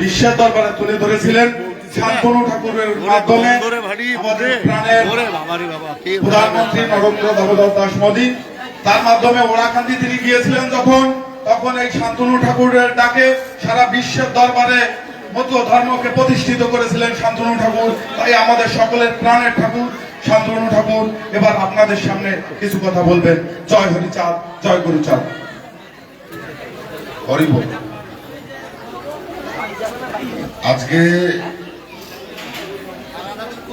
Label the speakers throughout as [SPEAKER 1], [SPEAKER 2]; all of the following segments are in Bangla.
[SPEAKER 1] বিশ্বের দরবারে তুলে ধরেছিলেন শান্তনু ঠাকুরের মাধ্যমে। আমাদের প্রাণের প্রধানমন্ত্রী নরেন্দ্র দামোদর দাস মোদী। তার মাধ্যমে ওরাকান্দি তিনি গিয়েছিলেন যখন। তখন এই শান্তনু ঠাকুরের ডাকে সারা বিশ্বের দরবারে মতুয় ধর্মকে প্রতিষ্ঠিত করেছিলেন শান্তনু ঠাকুর। তাই আমাদের সকলের প্রাণের ঠাকুর শান্তনু ঠাকুর। এবার আপনাদের সামনে কিছু কথা বলবেন। জয় হরিচাঁদ জয় গুরুচাঁদ।
[SPEAKER 2] হরিবল আজকে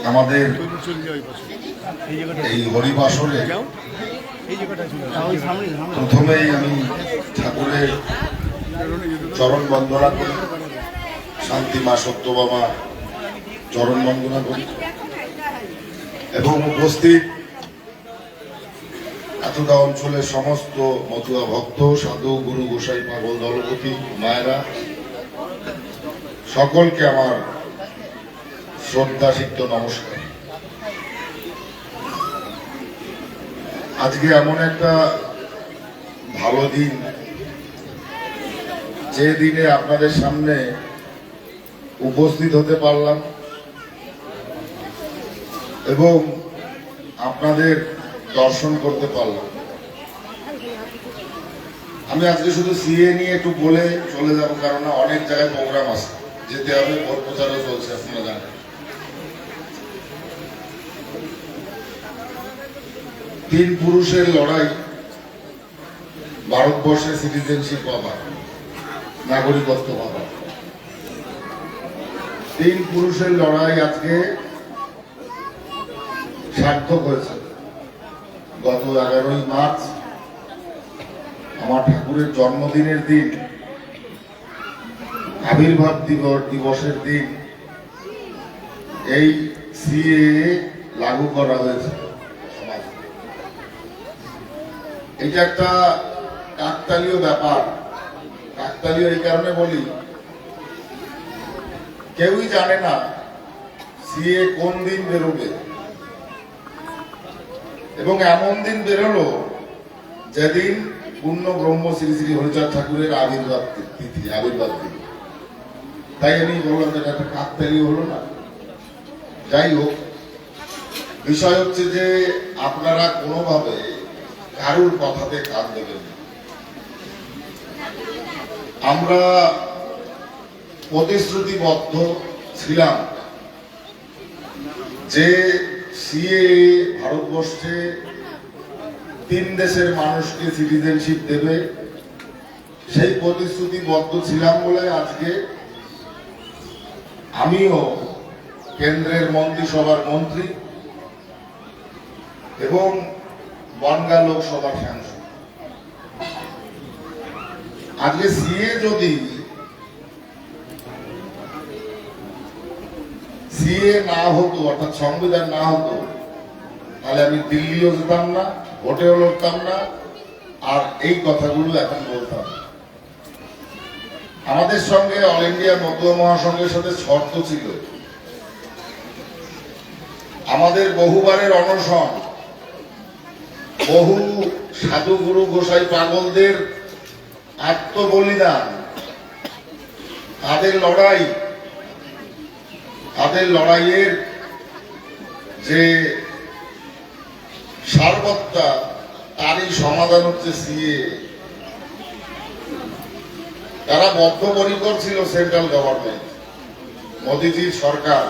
[SPEAKER 2] আমাদের এই হরিবাসরে প্রথমেই আমি ঠাকুরের চরণ বন্দনা করি। শান্তি মা, সত্য বাবা, চরণ বন্দনা করি। এবং উপস্থিত এতটা অঞ্চলের সমস্ত মতুয়া ভক্ত, সাধু, গুরু, গোসাই, পাগল, দলপতি, মায়েরা সকলকে আমার শ্রদ্ধা সিদ্ধ নমস্কার। আজকে এমন একটা ভালো দিন, যে দিনে আপনাদের সামনে উপস্থিত হতে পারলাম এবং আপনাদের দর্শন করতে পারলাম। আমি আজকে শুধু সিএ নিয়ে একটু বলে চলে যাব কারণ অনেক জায়গায় প্রোগ্রাম আছে। যেতে হবে ভোট প্রচারও চলছে আপনারা জানেন। তিন পুরুষের লড়াই ভারতবর্ষের সিটিজেনশিপ পাবা নাগরিকত্ব পাবা তিন পুরুষের লড়াই আজকে সার্থক হয়েছে। গত এগারোই মার্চ, আমার ঠাকুরের জন্মদিনের দিন আবির্ভাব দিবস, দিবসের দিন এই সিএ লাগু করা হয়েছে। এটা একটা কাকতালীয় ব্যাপার। কাকতালীয় এই কারণে বলি, কেউই জানে না সিএ কোন দিন বেরোবে। এবং এমন দিন বেরোলো যেদিন পূর্ণ ব্রহ্ম শ্রী শ্রী হরিচাঁদ ঠাকুরের আবির্ভাব তিথি আবির্ভাব তিথি তাই আমি বললাম যে এটা একটা কাকতালীয় হলো না। যাই হোক, বিষয় হচ্ছে যে আপনারা কোনোভাবে কারুর কথাতে কান দেবেন আমরা প্রতিশ্রুতিবদ্ধ ছিলাম যে সিএ ভারতবর্ষে তিন দেশের মানুষকে সিটিজেনশিপ দেবে। সেই প্রতিশ্রুতিবদ্ধ ছিলাম বলে আজকে আমিও কেন্দ্রের মন্ত্রিসভার মন্ত্রী এবং বনগা লোকসভার সাংসদ আজকে সিএ যদি সিএ না হতো, অর্থাৎ সংবিধান না হতো, তাহলে আমি দিল্লিও যেতাম না, ভোটেও লড়তাম না, আর এই কথাগুলো এখন বলতাম। আমাদের সঙ্গে অল ইন্ডিয়া মতুয়া মহাসংঘের সাথে শর্ত ছিল। আমাদের বহুবারের অনশন, বহু সাধু গুরু গোসাই পাগলদের আত্মবলিদান, তাদের লড়াই, তাদের লড়াইয়ের যে সারবত্তা, তারই সমাধান হচ্ছে সিএ। তারা বদ্ধপরিকর ছিল সেন্ট্রাল গভর্নমেন্ট, মোদিজির সরকার।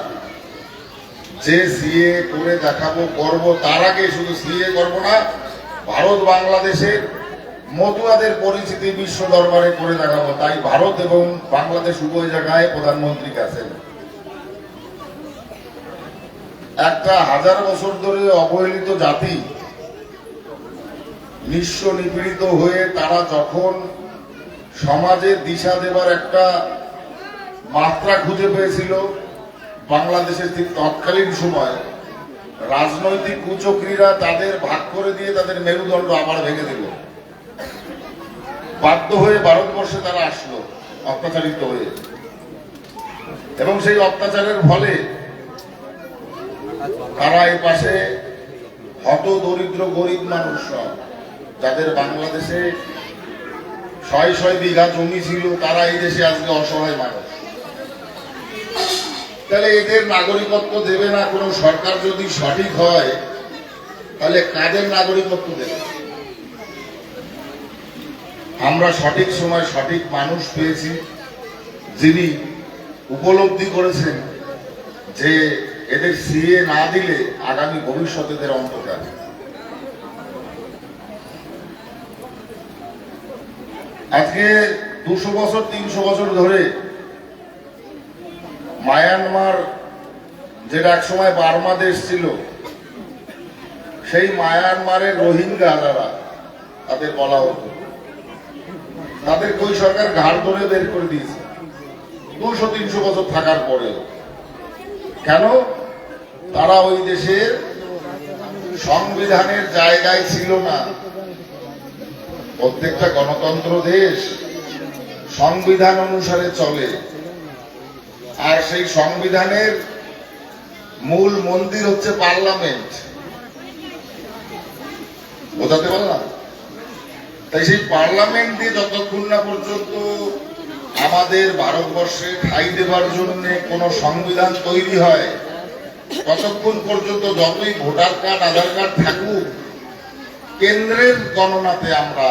[SPEAKER 2] যে সিএ করে দেখাবো করব, তার আগে শুধু সিএ করব না, ভারত বাংলাদেশের মতুয়াদের পরিচিতি বিশ্ব দরবারে করে দেখাবো। তাই ভারত এবং বাংলাদেশ উভয় জায়গায় প্রধানমন্ত্রী গেছেন একটা হাজার বছর ধরে অবহেলিত জাতি নিঃস্ব নিপীড়িত হয়ে তারা যখন সমাজে দিশা দেবার একটা মাত্রা খুঁজে পেয়েছিল বাংলাদেশের তৎকালীন সময়। রাজনৈতিক কুচক্রীরা তাদের ভাগ করে দিয়ে তাদের মেরুদণ্ড আবার ভেঙে দিল। বাধ্য হয়ে ভারতবর্ষে তারা আসলো অত্যাচারিত হয়ে। এবং সেই অত্যাচারের ফলে তারা এই পাশে হত দরিদ্র গরিব মানুষ যাদের বাংলাদেশে ছয় ছয় বিঘা জমি ছিল, তারা এই দেশে আজকে অসহায় মানুষ। তাহলে এদের নাগরিকত্ব দেবে না কোনো সরকার যদি সঠিক হয়, তাহলে কাদের নাগরিকত্ব দেবে? আমরা সঠিক সময় সঠিক মানুষ পেয়েছি, যিনি উপলব্ধি করেছেন যে এদের সিএ না দিলে আগামী ভবিষ্যতে এদের অন্ধকার আজকে দুশো বছর, তিনশো বছর ধরে মায়ানমার যেটা একসময় বার্মা দেশ ছিল, সেই মায়ানমারের রোহিঙ্গা যারা, তাদের বলা হতো। তাদের ওই সরকার ঘাড় ধরে বের করে দিয়েছে। দুশো, তিনশো বছর থাকার পরেও। কেন? তারা ওই দেশের সংবিধানের জায়গায় ছিল না। প্রত্যেকটা গণতন্ত্র দেশ সংবিধান অনুসারে চলে। আর সেই সংবিধানের মূল মন্দির হচ্ছে পার্লামেন্ট। বোঝাতে পারলাম? তাই সেই পার্লামেন্ট দিয়ে যতক্ষণ না পর্যন্ত আমাদের ভারতবর্ষে ঠাই দেবার জন্য কোন সংবিধান তৈরি হয়, ততক্ষণ পর্যন্ত যতই ভোটার কার্ড, আধার কার্ড থাকুক কেন্দ্রের গণনাতে আমরা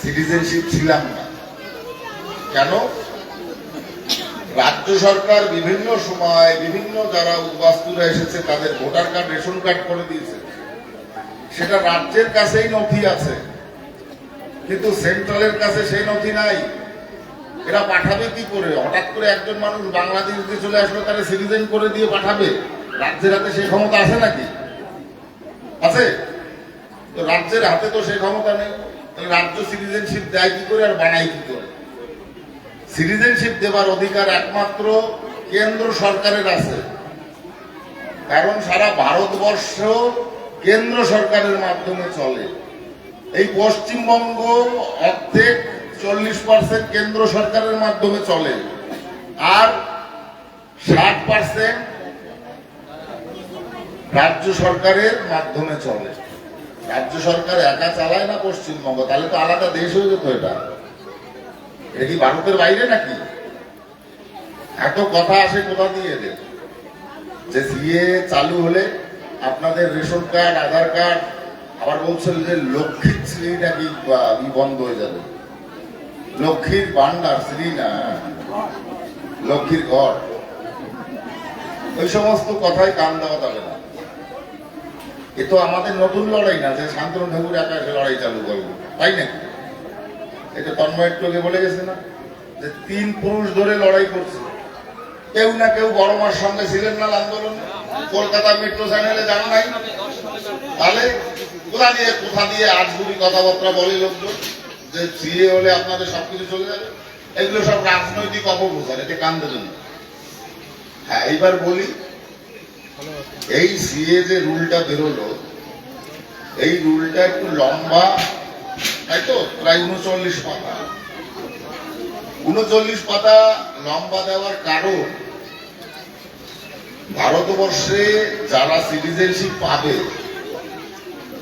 [SPEAKER 2] সিটিজেনশিপ ছিলাম না। কেন? রাজ্য সরকার বিভিন্ন সময়, বিভিন্ন যারা উদ্বাস্তুরা এসেছে, তাদের ভোটার কার্ড, রেশন কার্ড করে দিয়েছে। সেটা রাজ্যের কাছেই নথি আছে, কিন্তু সেন্ট্রালের কাছে সেই নথি নাই। এরা পাঠাবে কি করে? হঠাৎ করে একজন মানুষ বাংলাদেশ দিয়ে চলে আসলো, তারা সিটিজেন করে দিয়ে পাঠাবে? রাজ্যের হাতে সেই ক্ষমতা আছে নাকি? আছে? তো রাজ্যের হাতে তো সেই ক্ষমতা নেই। রাজ্য সিটিজেনশিপ দেয় কি করে আর বানায় কি করে? সিটিজেনশিপ দেবার অধিকার একমাত্র কেন্দ্র সরকারের আছে। কারণ সারা ভারতবর্ষ কেন্দ্র সরকারের মাধ্যমে চলে। এই পশ্চিমবঙ্গ অর্ধেক চল্লিশ পার্সেন্ট কেন্দ্র সরকারের মাধ্যমে চলে। আর ষাট পার্সেন্ট রাজ্য সরকারের মাধ্যমে চলে। রাজ্য সরকার একা চালায় না পশ্চিমবঙ্গ? তাহলে তো আলাদা দেশ হয়ে যেত এটা। এটা কি ভারতের বাইরে নাকি? এত কথা আসে কোথা দিয়ে এদের? যে সিএ চালু হলে আপনাদের রেশন কার্ড, আধার কার্ড, আবার বলছিল যে লক্ষ্মীর শ্রী নাকি বন্ধ হয়ে যাবে। লক্ষ্মীর ভান্ডার, শ্রী না, লক্ষ্মীর ঘর। ওই সমস্ত কথাই কান দেওয়া যাবে না। এ তো আমাদের নতুন লড়াই না, যে শান্তনু ঠাকুর একা লড়াই চালু করব, তাই না এটা তন্ময় একটু বলে গেছে না, যে তিন পুরুষ ধরে লড়াই করছে। কেউ না কেউ বড় মার সঙ্গে ছিলেন না আন্দোলন, কলকাতা মেট্রো চ্যানেলে যান নাই। তাহলে কোথা দিয়ে কোথা দিয়ে আজগুড়ি কথাবার্তা বলে লোকজন, যে সিএ হলে আপনাদের সবকিছু চলে যাবে? এগুলো সব রাজনৈতিক অপপ্রচার, এতে কান দেবেন হ্যাঁ এইবার বলি এই সিএ যে রুলটা বেরোলো, এই রুলটা একটু লম্বা, তাই তো? প্রায় উনচল্লিশ পাতা। উনচল্লিশ পাতা লম্বা দেওয়ার কারণ, ভারতবর্ষে যারা সিটিজেনশিপ পাবে,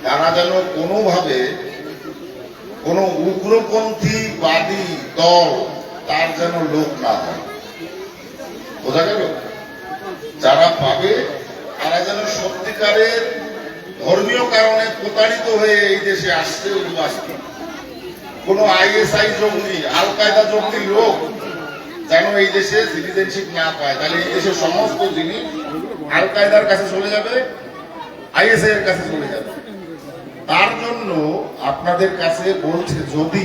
[SPEAKER 2] তারা যেন কোনোভাবে কোনো উগ্রপন্থী বাদী দল তার যেন লোক না হয়। বোঝা গেল? যারা পাবে যেন সত্যিকারের ধর্মীয় কারণে প্রতারিত হয়ে এই দেশে আসছে উদ্বাস্ত। কোন আইএসআই জঙ্গি আল কায়দা জঙ্গি লোক যেন এই দেশে সিটিজেনশিপ না পায়। তাহলে এই দেশের সমস্ত জিনিস আল কায়দার কাছে চলে যাবে আইএসআই এর কাছে চলে যাবে। তার জন্য আপনাদের কাছে বলছে, যদি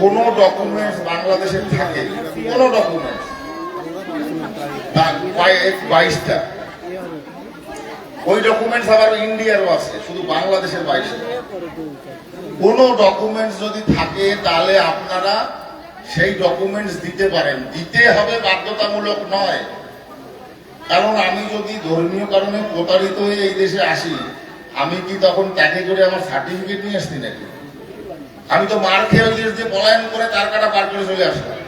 [SPEAKER 2] কোন ডকুমেন্টস বাংলাদেশে থাকে, কোন ডকুমেন্টস বাইশটা। ওই ডকুমেন্টস আবার ইন্ডিয়ারও আছে, শুধু বাংলাদেশের বাইশটা কোন ডকুমেন্টস যদি থাকে, তাহলে আপনারা সেই ডকুমেন্টস দিতে পারেন। দিতে হবে বাধ্যতামূলক নয়। কারণ আমি যদি ধর্মীয় কারণে প্রতারিত হয়ে এই দেশে আসি, আমি কি তখন ট্যাকে করে আমার সার্টিফিকেট নিয়ে আসছি নাকি? আমি তো মার খেয়ে ওই দেশ দিয়ে পলায়ন করে তার কাটা পার করে চলে আসলাম।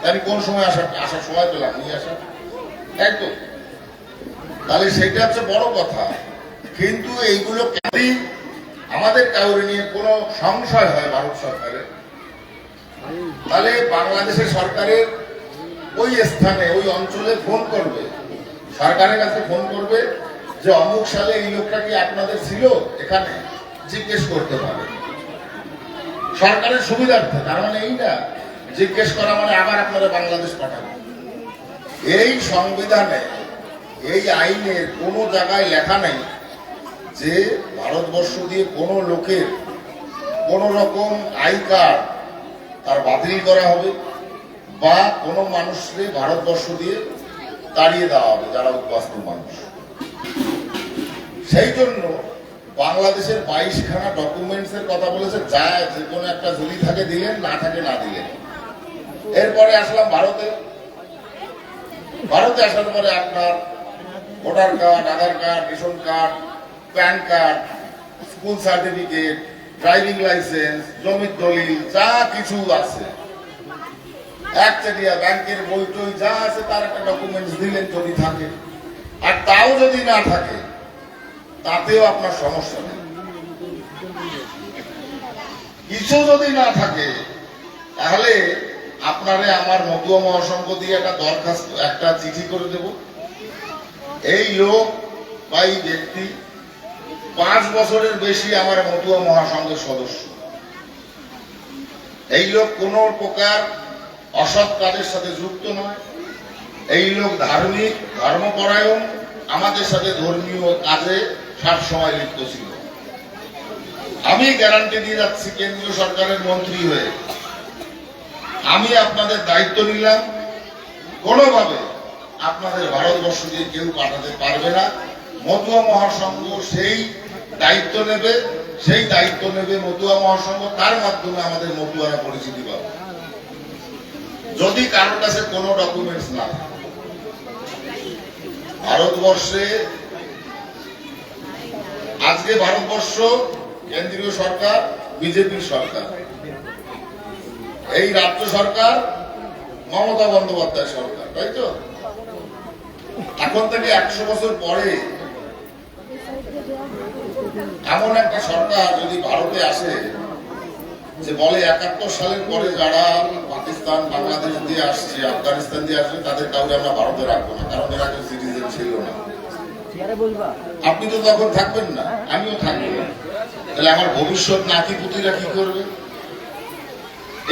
[SPEAKER 2] তা আমি কোন সময় আসার আসার সময় পেলাম? নিয়ে আসার একদম তাহলে সেটা হচ্ছে বড় কথা। কিন্তু এইগুলো যদি আমাদের কাউরে নিয়ে কোনো সংশয় হয় ভারত সরকারের। তাহলে বাংলাদেশের সরকারের ওই স্থানে, ওই অঞ্চলে ফোন করবে। সরকারের কাছে ফোন করবে যে, অমুক সালে এই লোকটা কি আপনাদের ছিল এখানে? জিজ্ঞেস করতে পারে সরকারের সুবিধার্থে, তার মানে এই না জিজ্ঞেস করা মানে আবার আপনারা বাংলাদেশ পাঠাবেন। এই সংবিধানে এই আইনের কোনো জায়গায় লেখা নেই যে ভারতবর্ষ দিয়ে কোনো লোকের কোন রকম আই কার্ড তার বাতিল করা হবে বা কোনো মানুষকে ভারতবর্ষ দিয়ে তাড়িয়ে দেওয়া হবে, যারা উদ্বাস্তু মানুষ। সেই জন্য বাংলাদেশের বাইশখানা ডকুমেন্টস এর কথা বলেছে, যা যে কোনো একটা ঝুলি থাকে দিলেন, না থাকে না দিলেন। এরপরে আসলাম ভারতে। ভারতে আসার পরে আপনার voter card, Aadhaar card, ration card, PAN card, school certificate, driving licence, জমির দলিল, যা কিছু আছে। একচাটিয়া ব্যাংকের বই টই যা আছে তার একটা ডকুমেন্টস দিলেন যদি থাকে। আর তাও যদি না থাকে, তাতেও আপনার সমস্যা নেই। কিছু যদি না থাকে, তাহলে আপনারে আমার মতুয়া মহাসংঘ দিয়ে একটা দরখাস্ত, একটা চিঠি করে দেব। এই লোক বা এই ব্যক্তি, পাঁচ বছরের বেশি আমার মতুয়া মহাসংঘের সদস্য। এই লোক কোন প্রকার অসৎ কাজের সাথে যুক্ত নয়। এই লোক ধার্মিক, ধর্মপরায়ণ, আমাদের সাথে ধর্মীয় কাজে সব সময় লিপ্ত ছিল। আমি গ্যারান্টি দিয়ে যাচ্ছি কেন্দ্রীয় সরকারের মন্ত্রী হয়ে। আমি আপনাদের দায়িত্ব নিলাম। কোনোভাবে আপনাদের ভারতবর্ষ দিয়ে কেউ পাঠাতে পারবে না। মতুয়া মহাসংঘ সেই দায়িত্ব নেবে, সেই দায়িত্ব নেবে মতুয়া মহাসংঘ, তার মাধ্যমে আমাদের মতুয়ারা পরিচিতি পাবে। যদি কারোর কাছে কোনো ডকুমেন্টস না ভারতবর্ষে, আজকে ভারতবর্ষ, কেন্দ্রীয় সরকার, বিজেপির সরকার, এই রাজ্য সরকার, মমতা বন্দ্যোপাধ্যায় সরকার, তাই তো? এখন থেকে একশো বছর পরে এমন একটা সরকার যদি ভারতে আসে যে বলে একাত্তর সালের পরে যারা পাকিস্তান, বাংলাদেশ দিয়ে আসছে, আফগানিস্তান দিয়ে আসছে, তাদের কাউকে আমরা ভারতে রাখব না, কারণ এরা কেউ সিটিজেন ছিল না। আপনি তো তখন থাকবেন না, আমিও থাকব না। তাহলে আমার ভবিষ্যৎ নাতি পুতিরা কি করবে?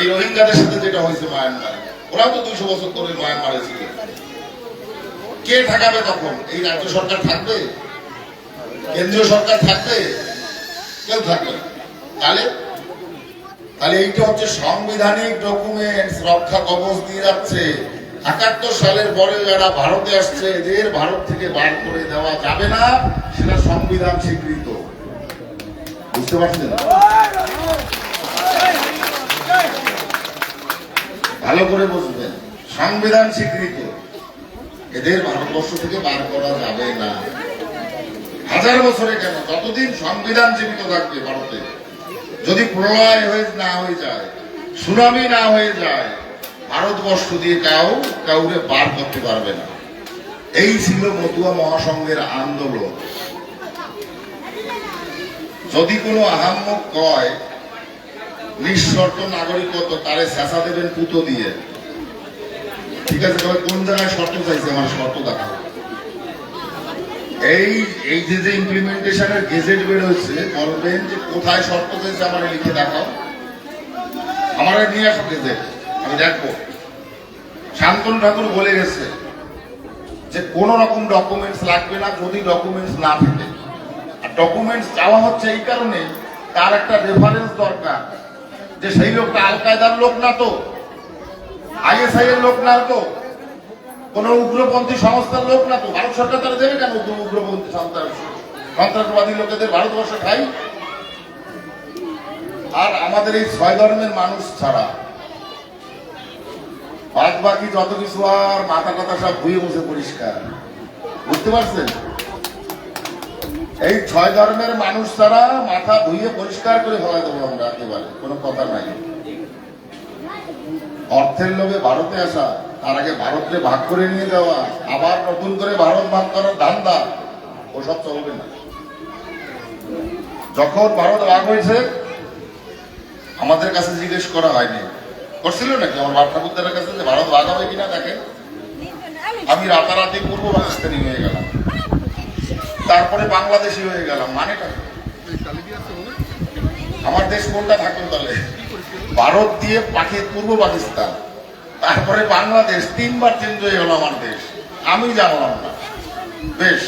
[SPEAKER 2] এই রোহিঙ্গাদের সাথে যেটা হয়েছে মায়ানমারে, ওরাও তো দুইশো বছর ধরে মায়ানমারে ছিল। কে ঠাকাবে তখন এই রাজ্য সরকার থাকবে? কেন্দ্রীয় সরকার থাকবে? কেউ থাকবে তাহলে? তাহলে এইটা হচ্ছে সাংবিধানিক ডকুমেন্টস রক্ষা কবচ দিয়ে যাচ্ছে। একাত্তর সালের পরে যারা ভারতে আসছে, এদের ভারত থেকে বার করে দেওয়া যাবে না, সেটা সংবিধান স্বীকৃত। বুঝতে পারছেন? ভালো করে বুঝবেন। সংবিধান স্বীকৃত। এদের ভারতবর্ষ থেকে বার করা যাবে না। হাজার বছরে কেন? যতদিন সংবিধান জীবিত থাকবে ভারতে, যদি প্রলয় হয়ে না হয়ে যায়, সুনামি না হয়ে যায়, ভারতবর্ষ দিয়ে কাউ, কাউরে বার করতে পারবে না। এই ছিল মতুয়া মহাসংঘের আন্দোলন। যদি কোনো আহাম্মক কয়, নিঃশর্ত নাগরিকত্ব তারে চেঁচা দেবেন পুতো দিয়ে। ঠিক আছে, তবে কোন জায়গায় শর্ত চাইছে? আমার শর্ত দেখাও এই এই যে যে ইমপ্লিমেন্টেশনের গেজেট বের হয়েছে, বলবেন যে কোথায় শর্ত চাইছে আমার লিখে দেখাও। আমার নিয়ে আসো গেজেট আমি দেখব। শান্তনু ঠাকুর বলে গেছে যে কোন রকম ডকুমেন্টস লাগবে না যদি ডকুমেন্টস না থাকে। আর ডকুমেন্টস চাওয়া হচ্ছে এই কারণে তার একটা রেফারেন্স দরকার যে সেই লোকটা আল কায়দার লোক না তো। আইএসআই এর লোক না তো। কোন উগ্রপন্থী সংস্থার লোক না তো। ভারত সরকার তারা দেবে কেন উগ্রপন্থী সন্ত্রাসবাদী লোকেদের ভারতবর্ষে খাই আর আমাদের এই ছয় ধর্মের মানুষ ছাড়া বাদ বাকি যত কিছু আর মাথা টাথা সব ধুয়ে মুছে পরিষ্কার। বুঝতে পারছেন? এই ছয় ধর্মের মানুষ ছাড়া মাথা ধুয়ে পরিষ্কার করে ফেলা দেবো আমরা কোনো কথা নাই। অর্থের লোভে ভারতে আসা, তার আগে ভারতকে ভাগ করে নিয়ে যাওয়া, আবার নতুন করে ভারত ভাগ করার ধান্দা, ওসব চলবে না। যখন ভারত ভাগ হয়েছে, আমাদের কাছে জিজ্ঞেস করা হয়নি। করছিল নাকি আমার ঠাকুরদের কাছে যে ভারত ভাগ হবে কিনা দেখেন আমি রাতারাতি পূর্ব পাকিস্তানি হয়ে গেলাম। তারপরে বাংলাদেশি হয়ে গেলাম। মানেটা আমার দেশ কোনটা থাকল তাহলে? ভারত দিয়ে পাখি পূর্ব পাকিস্তান, তারপরে বাংলাদেশ, তিনবার চেঞ্জ হয়ে গেল আমার দেশ। আমি জানলাম না। বেশ,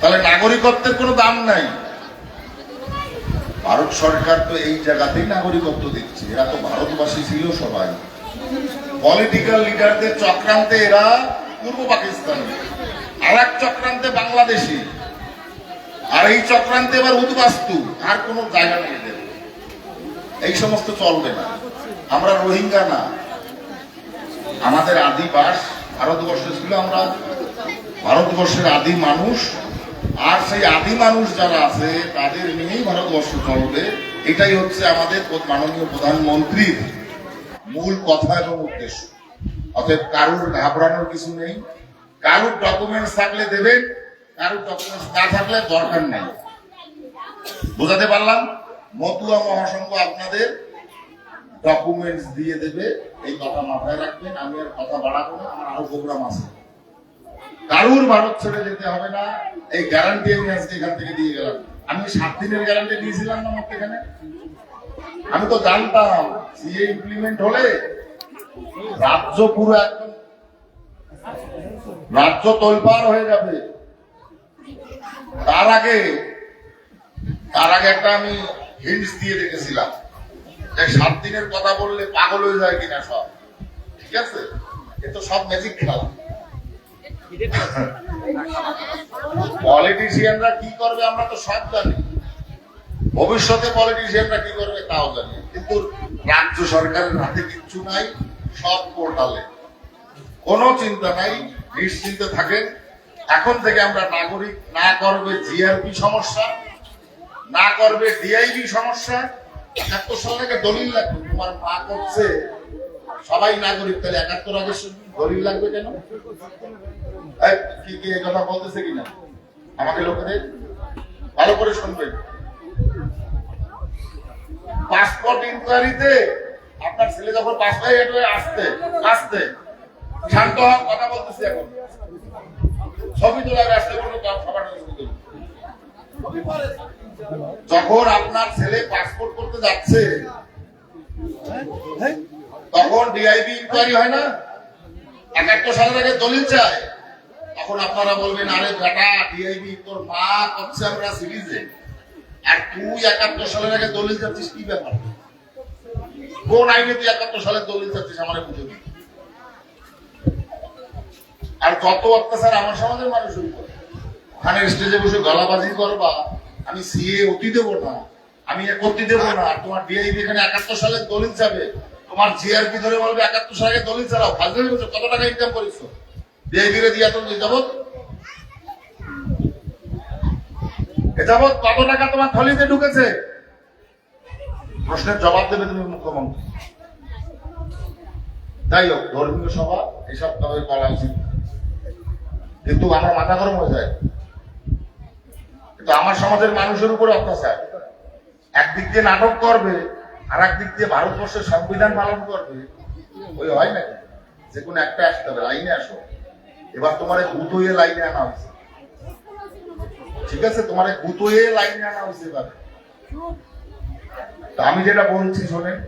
[SPEAKER 2] তাহলে নাগরিকত্বের কোনো দাম নাই। ভারত সরকার তো এই জায়গাতেই নাগরিকত্ব দিচ্ছে। এরা তো ভারতবাসী ছিল সবাই। পলিটিক্যাল লিডারদের চক্রান্তে এরা পূর্ব পাকিস্তানি। আর এক চক্রান্তে বাংলাদেশি। আর এই চক্রান্তে এবার উদ্বাস্তু। আর কোনো জায়গা নেই এই সমস্ত চলবে না। আমরা রোহিঙ্গা না। আমাদের আদিবাস ভারতবর্ষে ছিল আমরা। ভারতবর্ষের আদি মানুষ। আর সেই আদি মানুষ যারা আছে, তাদের নিয়েই ভারতবর্ষ চলবে। এটাই হচ্ছে আমাদের মাননীয় প্রধানমন্ত্রীর মূল কথা এবং উদ্দেশ্য। অতএব কারুর ঘাবড়ানোর কিছু নেই। কারুর ডকুমেন্টস থাকলে দেবেন, কারুর ডকুমেন্টস না থাকলে দরকার নেই। বোঝাতে পারলাম? মতুয়া মহাসংঘ আপনাদের ডকুমেন্টস দিয়ে দেবে, এই কথা মাথায় রাখবেন, আমি আর কথা বাড়াবো না, আমার আরও প্রোগ্রাম আছে। কারুর ভারত ছেড়ে যেতে হবে না, এই গ্যারান্টি আমি আজকে এখান থেকে দিয়ে গেলাম। আমি সাত দিনের গ্যারান্টি দিয়েছিলাম না আমাকে এখানে। আমি তো জানতাম সিএ ইমপ্লিমেন্ট হলে রাজ্য পুরো একদম রাজ্য তোলপাড় হয়ে যাবে। তার আগে তার আগে একটা আমি হিন্টস দিয়ে রেখেছিলাম। যে সাত দিনের কথা বললে পাগল হয়ে যায় কিনা সব। ঠিক আছে? এ তো সব ম্যাজিক খেলা। পলিটিশিয়ানরা কি করবে আমরা তো সব জানি। ভবিষ্যতে পলিটিশিয়ানরা কি করবে তাও জানি। কিন্তু রাজ্য সরকারের হাতে কিচ্ছু নাই, সব পোর্টালে কোনো চিন্তা নাই, নিশ্চিন্তে থাকেন। এখন থেকে আমরা নাগরিক, না করবে জিআরপি সমস্যা। না করবে ডিআইবি সমস্যা। একাত্তর সাল থেকে দলিল লাগবে। তোমার মা করছে। সবাই নাগরিক, তাহলে একাত্তর আগে দলিল লাগবে কেন? কি কি এই কথা বলতেছে কিনা? আমাকে লোকেদের ভালো করে শুনবেন পাসপোর্ট ইনকোয়ারিতে আপনার ছেলে যখন পাস হয়ে আসতে আসতে। শান্ত হওয়ার কথা বলতেছি এখন। ছবি তোলার আসতে কোনো সবার ছবি। যখন আপনার ছেলে পাসপোর্ট করতে যাচ্ছে তখন ডিআইবি ইনকোয়ারি হয় না? একাত্তর সালের আগে দলিল চায় তখন আপনারা বলবেন আরে বেটা ডিআইবি তোর মা করছে আমরা সিরিজে আর তুই একাত্তর সালের আগে দলিল চাচ্ছিস কি ব্যাপার? কোন আইনে তুই একাত্তর সালের দলিল চাচ্ছিস আমার বুঝে আর যত অত্যাচার আমার সমাজের মানুষ করে ওখানে স্টেজে বসে গলাবাজি করবা, আমি সিএ অতি দেবো না, আমি করতে দেবো না, আর তোমার ডিআইবি এখানে একাত্তর সালের দলিল চাবে, তোমার জিআরপি ধরে বলবে একাত্তর সালে দলিল চালাও ফাজলে বলছো কত টাকা ইনকাম করেছ? ডিআইবি রে দিয়া তুমি যাবত যাবত কত টাকা তোমার থলিতে ঢুকেছে? প্রশ্নের জবাব দেবে তুমি মুখ্যমন্ত্রী। যাই হোক, ধর্মীয় সভা, এসব তবে করা উচিত। কিন্তু আমার মাথা গরম হয়ে যায়। কিন্তু আমার সমাজের মানুষের উপরে অত্যাচার। একদিক দিয়ে নাটক করবে আর একদিক দিয়ে ভারতবর্ষের সংবিধান পালন করবে। ওই হয় না যে কোনো একটা আসতে হবে, লাইনে আসো। এবার তোমার গুতোয়ে লাইনে আনা হয়েছে। ঠিক আছে? তোমার গুতোয়ে লাইনে আনা হয়েছে এবার। তা আমি যেটা বলছি, শোনেন,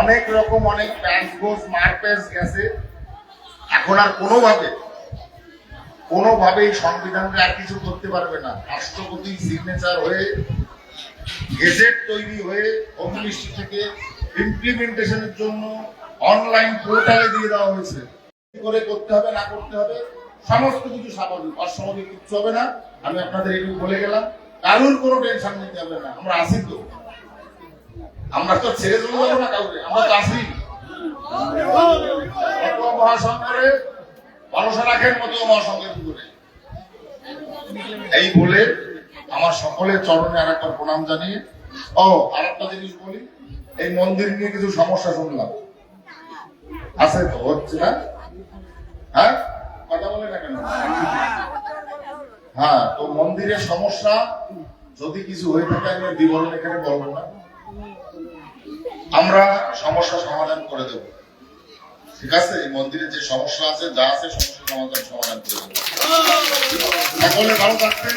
[SPEAKER 2] অনেক রকম অনেক প্যান্স গোস মারপেস গেছে। এখন আর কোনোভাবে কোনোভাবেই সংবিধানকে আর কিছু করতে পারবে না। রাষ্ট্রপতি সিগনেচার হয়ে গেজেট তৈরি হয়ে হোম থেকে ইমপ্লিমেন্টেশনের জন্য অনলাইন পোর্টালে দিয়ে দেওয়া হয়েছে। করে করতে হবে, না করতে হবে, সমস্ত কিছু স্বাভাবিক, অস্বাভাবিক কিচ্ছু হবে না। আমি আপনাদের একটু বলে গেলাম। কারুর কোনো টেনশন নিতে হবে না, আমরা আসি তো। আমরা তো ছেড়ে চলে যাব না কাউকে, আমরা তো আসি মতুয়া ভরসা রাখেন মতুয়া মহাসংঘের উপরে এই বলে আমার সকলের চরণে আর একবার প্রণাম জানিয়ে, ও আর একটা জিনিস বলি, এই মন্দির নিয়ে কিছু সমস্যা শুনলাম। আছে তো, হচ্ছে না? হ্যাঁ? কথা বলে না কেন? হ্যাঁ তো মন্দিরের সমস্যা, যদি কিছু হয়ে থাকে, আমি বিবরণ এখানে বলব না। আমরা সমস্যা সমাধান করে দেব। ঠিক আছে? এই মন্দিরে যে সমস্যা আছে যা আছে সমস্যা সমাধান সমাধান করে দেবো। সকলে ভালো থাকবেন।